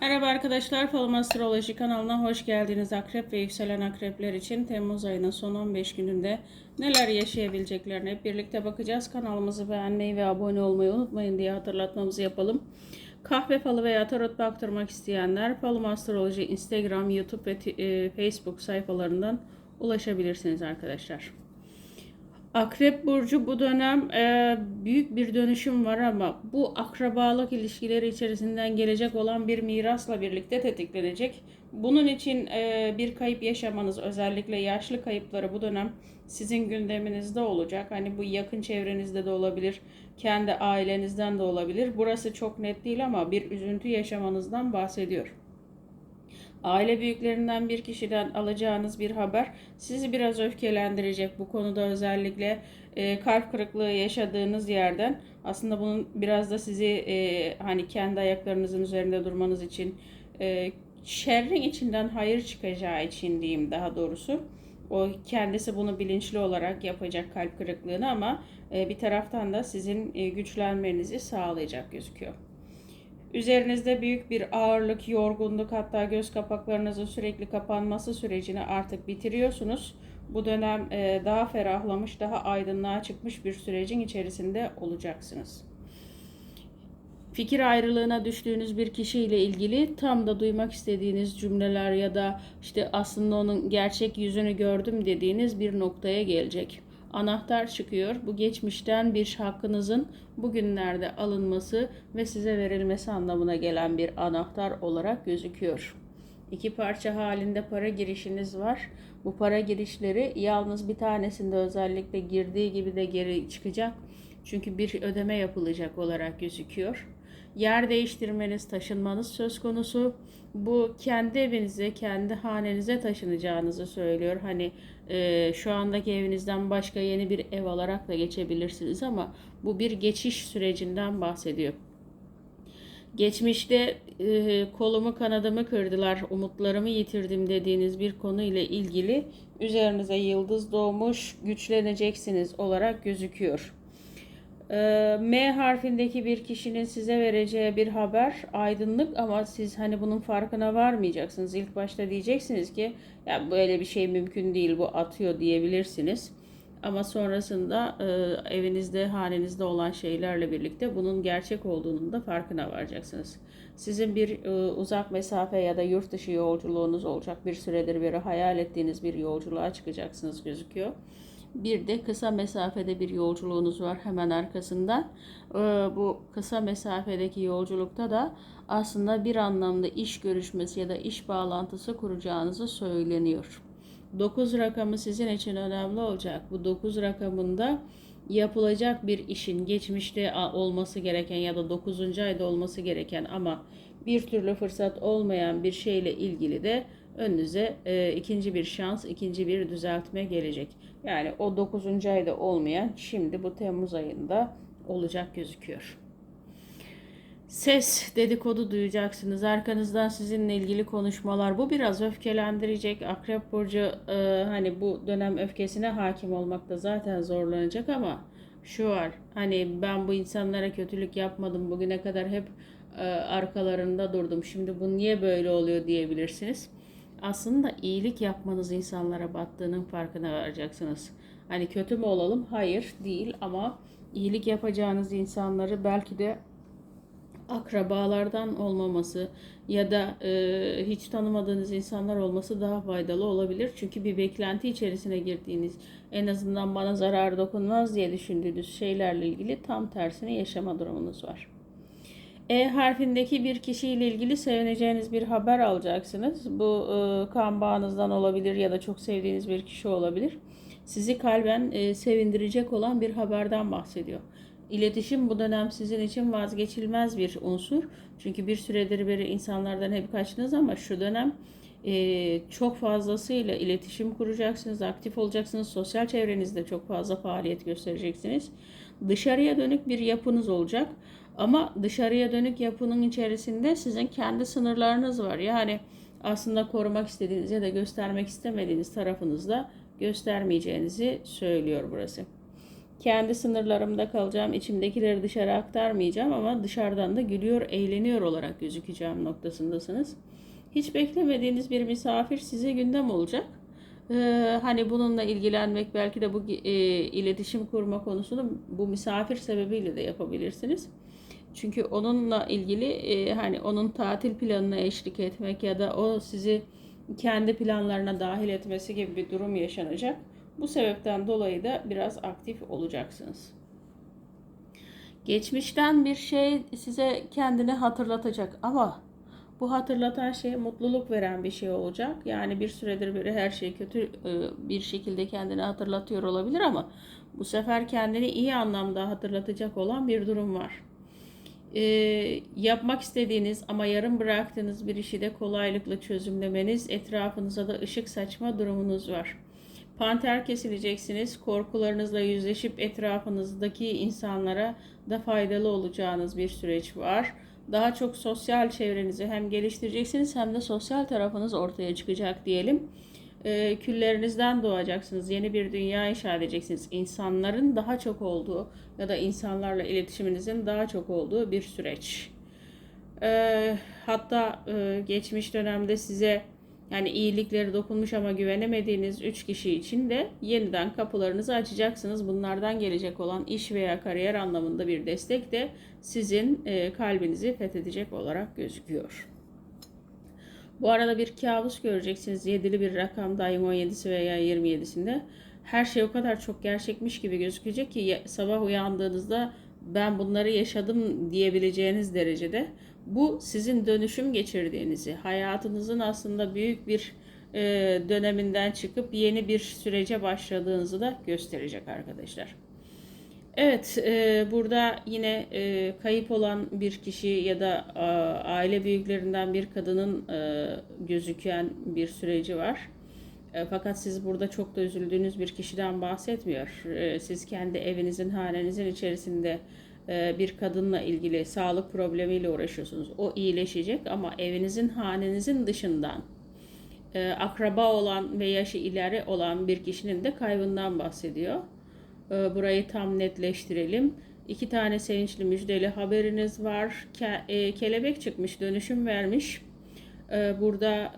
Merhaba arkadaşlar, Falım Astroloji kanalına hoş geldiniz. Akrep ve yükselen akrepler için Temmuz ayının son 15 gününde neler yaşayabileceklerine hep birlikte bakacağız. Kanalımızı beğenmeyi ve abone olmayı unutmayın diye hatırlatmamızı yapalım. Kahve falı veya tarot baktırmak isteyenler Falım Astroloji Instagram, YouTube ve e, Facebook sayfalarından ulaşabilirsiniz arkadaşlar. Akrep burcu bu dönem e, büyük bir dönüşüm var ama bu akrabalık ilişkileri içerisinden gelecek olan bir mirasla birlikte tetiklenecek. Bunun için e, bir kayıp yaşamanız özellikle yaşlı kayıpları bu dönem sizin gündeminizde olacak. Hani bu yakın çevrenizde de olabilir, kendi ailenizden de olabilir. Burası çok net değil ama bir üzüntü yaşamanızdan bahsediyor. Aile büyüklerinden bir kişiden alacağınız bir haber sizi biraz öfkelendirecek. Bu konuda özellikle e, kalp kırıklığı yaşadığınız yerden aslında bunun biraz da sizi e, hani kendi ayaklarınızın üzerinde durmanız için e, şerrin içinden hayır çıkacağı için diyeyim daha doğrusu. O kendisi bunu bilinçli olarak yapacak kalp kırıklığını ama e, bir taraftan da sizin e, güçlenmenizi sağlayacak gözüküyor. Üzerinizde büyük bir ağırlık, yorgunluk hatta göz kapaklarınızın sürekli kapanması sürecini artık bitiriyorsunuz. Bu dönem e, daha ferahlamış, daha aydınlığa çıkmış bir sürecin içerisinde olacaksınız. Fikir ayrılığına düştüğünüz bir kişiyle ilgili tam da duymak istediğiniz cümleler ya da işte aslında onun gerçek yüzünü gördüm dediğiniz bir noktaya gelecek anahtar çıkıyor. Bu geçmişten bir hakkınızın bugünlerde alınması ve size verilmesi anlamına gelen bir anahtar olarak gözüküyor. İki parça halinde para girişiniz var. Bu para girişleri yalnız bir tanesinde özellikle girdiği gibi de geri çıkacak. Çünkü bir ödeme yapılacak olarak gözüküyor. Yer değiştirmeniz, taşınmanız söz konusu. Bu kendi evinize, kendi hanenize taşınacağınızı söylüyor. Hani e, şu andaki evinizden başka yeni bir ev alarak da geçebilirsiniz ama bu bir geçiş sürecinden bahsediyor. Geçmişte e, kolumu kanadımı kırdılar, umutlarımı yitirdim dediğiniz bir konu ile ilgili üzerinize yıldız doğmuş, güçleneceksiniz olarak gözüküyor. Ee, M harfindeki bir kişinin size vereceği bir haber aydınlık ama siz hani bunun farkına varmayacaksınız. İlk başta diyeceksiniz ki ya böyle bir şey mümkün değil bu atıyor diyebilirsiniz. Ama sonrasında e, evinizde, hanenizde olan şeylerle birlikte bunun gerçek olduğunun da farkına varacaksınız. Sizin bir e, uzak mesafe ya da yurt dışı yolculuğunuz olacak. Bir süredir beri hayal ettiğiniz bir yolculuğa çıkacaksınız gözüküyor. Bir de kısa mesafede bir yolculuğunuz var hemen arkasından. Ee, bu kısa mesafedeki yolculukta da aslında bir anlamda iş görüşmesi ya da iş bağlantısı kuracağınızı söyleniyor. 9 rakamı sizin için önemli olacak. Bu 9 rakamında yapılacak bir işin geçmişte olması gereken ya da 9. ayda olması gereken ama bir türlü fırsat olmayan bir şeyle ilgili de önünüze e, ikinci bir şans, ikinci bir düzeltme gelecek. Yani o 9. ayda olmayan şimdi bu Temmuz ayında olacak gözüküyor. Ses dedikodu duyacaksınız. Arkanızdan sizinle ilgili konuşmalar. Bu biraz öfkelendirecek. Akrep burcu e, hani bu dönem öfkesine hakim olmakta zaten zorlanacak ama şu var. Hani ben bu insanlara kötülük yapmadım. Bugüne kadar hep e, arkalarında durdum. Şimdi bu niye böyle oluyor diyebilirsiniz aslında iyilik yapmanız insanlara battığının farkına varacaksınız. Hani kötü mü olalım? Hayır değil ama iyilik yapacağınız insanları belki de akrabalardan olmaması ya da e, hiç tanımadığınız insanlar olması daha faydalı olabilir. Çünkü bir beklenti içerisine girdiğiniz en azından bana zarar dokunmaz diye düşündüğünüz şeylerle ilgili tam tersini yaşama durumunuz var. E harfindeki bir kişiyle ilgili sevineceğiniz bir haber alacaksınız. Bu e, kan bağınızdan olabilir ya da çok sevdiğiniz bir kişi olabilir. Sizi kalben e, sevindirecek olan bir haberden bahsediyor. İletişim bu dönem sizin için vazgeçilmez bir unsur. Çünkü bir süredir beri insanlardan hep kaçtınız ama şu dönem e, çok fazlasıyla iletişim kuracaksınız, aktif olacaksınız. Sosyal çevrenizde çok fazla faaliyet göstereceksiniz. Dışarıya dönük bir yapınız olacak. Ama dışarıya dönük yapının içerisinde sizin kendi sınırlarınız var. Yani aslında korumak istediğiniz ya da göstermek istemediğiniz tarafınızda göstermeyeceğinizi söylüyor burası. Kendi sınırlarımda kalacağım. içimdekileri dışarı aktarmayacağım ama dışarıdan da gülüyor, eğleniyor olarak gözükeceğim noktasındasınız. Hiç beklemediğiniz bir misafir size gündem olacak. Ee, hani bununla ilgilenmek belki de bu e, iletişim kurma konusunu bu misafir sebebiyle de yapabilirsiniz. Çünkü onunla ilgili e, hani onun tatil planına eşlik etmek ya da o sizi kendi planlarına dahil etmesi gibi bir durum yaşanacak. Bu sebepten dolayı da biraz aktif olacaksınız. Geçmişten bir şey size kendini hatırlatacak ama bu hatırlatan şey mutluluk veren bir şey olacak. Yani bir süredir beri her şey kötü e, bir şekilde kendini hatırlatıyor olabilir ama bu sefer kendini iyi anlamda hatırlatacak olan bir durum var. E, yapmak istediğiniz ama yarım bıraktığınız bir işi de kolaylıkla çözümlemeniz, etrafınıza da ışık saçma durumunuz var. Panter kesileceksiniz. Korkularınızla yüzleşip etrafınızdaki insanlara da faydalı olacağınız bir süreç var. Daha çok sosyal çevrenizi hem geliştireceksiniz hem de sosyal tarafınız ortaya çıkacak diyelim. E, küllerinizden doğacaksınız. Yeni bir dünya inşa edeceksiniz. İnsanların daha çok olduğu ya da insanlarla iletişiminizin daha çok olduğu bir süreç. E, hatta e, geçmiş dönemde size yani iyilikleri dokunmuş ama güvenemediğiniz 3 kişi için de yeniden kapılarınızı açacaksınız. Bunlardan gelecek olan iş veya kariyer anlamında bir destek de sizin e, kalbinizi fethedecek olarak gözüküyor. Bu arada bir kabus göreceksiniz. Yedili bir rakam daim 17'si veya 27'sinde. Her şey o kadar çok gerçekmiş gibi gözükecek ki sabah uyandığınızda ben bunları yaşadım diyebileceğiniz derecede bu sizin dönüşüm geçirdiğinizi, hayatınızın aslında büyük bir e, döneminden çıkıp yeni bir sürece başladığınızı da gösterecek arkadaşlar. Evet, e, burada yine e, kayıp olan bir kişi ya da a, aile büyüklerinden bir kadının e, gözüken bir süreci var. E, fakat siz burada çok da üzüldüğünüz bir kişiden bahsetmiyor. E, siz kendi evinizin, hanenizin içerisinde e, bir kadınla ilgili sağlık problemiyle uğraşıyorsunuz. O iyileşecek ama evinizin, hanenizin dışından e, akraba olan ve yaşı ileri olan bir kişinin de kaybından bahsediyor. E, burayı tam netleştirelim. İki tane sevinçli müjdeli haberiniz var. Ke- kelebek çıkmış, dönüşüm vermiş. Burada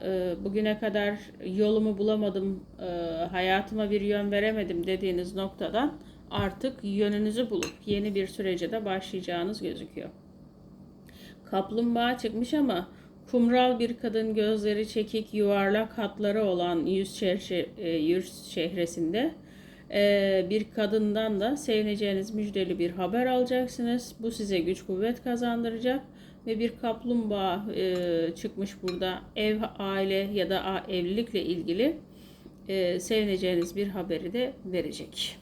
bugüne kadar yolumu bulamadım, hayatıma bir yön veremedim dediğiniz noktadan artık yönünüzü bulup yeni bir sürece de başlayacağınız gözüküyor. Kaplumbağa çıkmış ama kumral bir kadın gözleri çekik yuvarlak hatları olan yüz, şehre, e, yüz şehresinde e, bir kadından da sevineceğiniz müjdeli bir haber alacaksınız. Bu size güç kuvvet kazandıracak ve bir kaplumbağa e, çıkmış burada ev, aile ya da evlilikle ilgili sevineceğiniz bir haberi de verecek.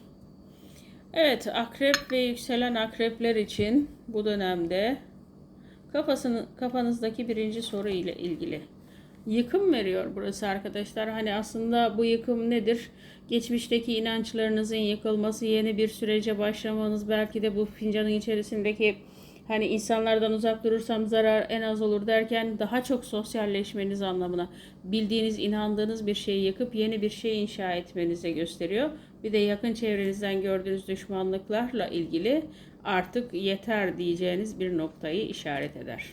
Evet, akrep ve yükselen akrepler için bu dönemde kafasını, kafanızdaki birinci soru ile ilgili. Yıkım veriyor burası arkadaşlar. Hani aslında bu yıkım nedir? Geçmişteki inançlarınızın yıkılması, yeni bir sürece başlamanız, belki de bu fincanın içerisindeki hani insanlardan uzak durursam zarar en az olur derken daha çok sosyalleşmeniz anlamına bildiğiniz, inandığınız bir şeyi yıkıp yeni bir şey inşa etmenize gösteriyor. Bir de yakın çevrenizden gördüğünüz düşmanlıklarla ilgili artık yeter diyeceğiniz bir noktayı işaret eder.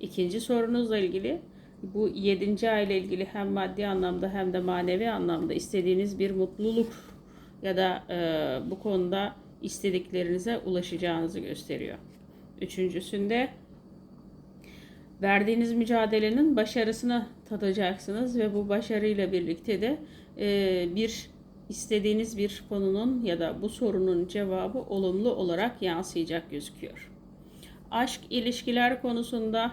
İkinci sorunuzla ilgili bu yedinci ay ile ilgili hem maddi anlamda hem de manevi anlamda istediğiniz bir mutluluk ya da e, bu konuda istediklerinize ulaşacağınızı gösteriyor. Üçüncüsünde verdiğiniz mücadelenin başarısını tadacaksınız ve bu başarıyla birlikte de e, bir istediğiniz bir konunun ya da bu sorunun cevabı olumlu olarak yansıyacak gözüküyor. Aşk ilişkiler konusunda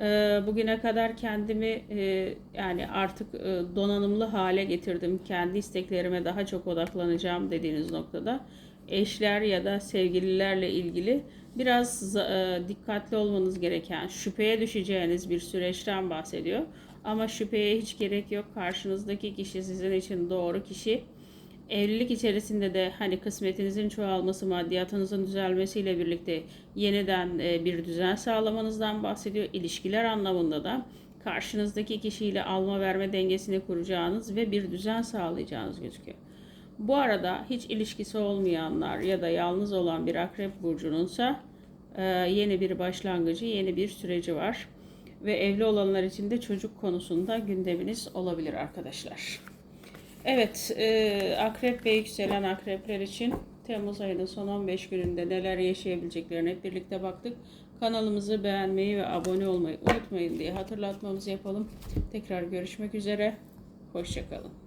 e, bugüne kadar kendimi e, yani artık e, donanımlı hale getirdim. Kendi isteklerime daha çok odaklanacağım dediğiniz noktada eşler ya da sevgililerle ilgili biraz e, dikkatli olmanız gereken, şüpheye düşeceğiniz bir süreçten bahsediyor. Ama şüpheye hiç gerek yok. Karşınızdaki kişi sizin için doğru kişi. Evlilik içerisinde de hani kısmetinizin çoğalması, maddiyatınızın düzelmesiyle birlikte yeniden e, bir düzen sağlamanızdan bahsediyor. İlişkiler anlamında da karşınızdaki kişiyle alma verme dengesini kuracağınız ve bir düzen sağlayacağınız gözüküyor. Bu arada hiç ilişkisi olmayanlar ya da yalnız olan bir akrep burcununsa e, yeni bir başlangıcı, yeni bir süreci var. Ve evli olanlar için de çocuk konusunda gündeminiz olabilir arkadaşlar. Evet, e, akrep ve yükselen akrepler için Temmuz ayının son 15 gününde neler yaşayabileceklerine hep birlikte baktık. Kanalımızı beğenmeyi ve abone olmayı unutmayın diye hatırlatmamızı yapalım. Tekrar görüşmek üzere. Hoşçakalın.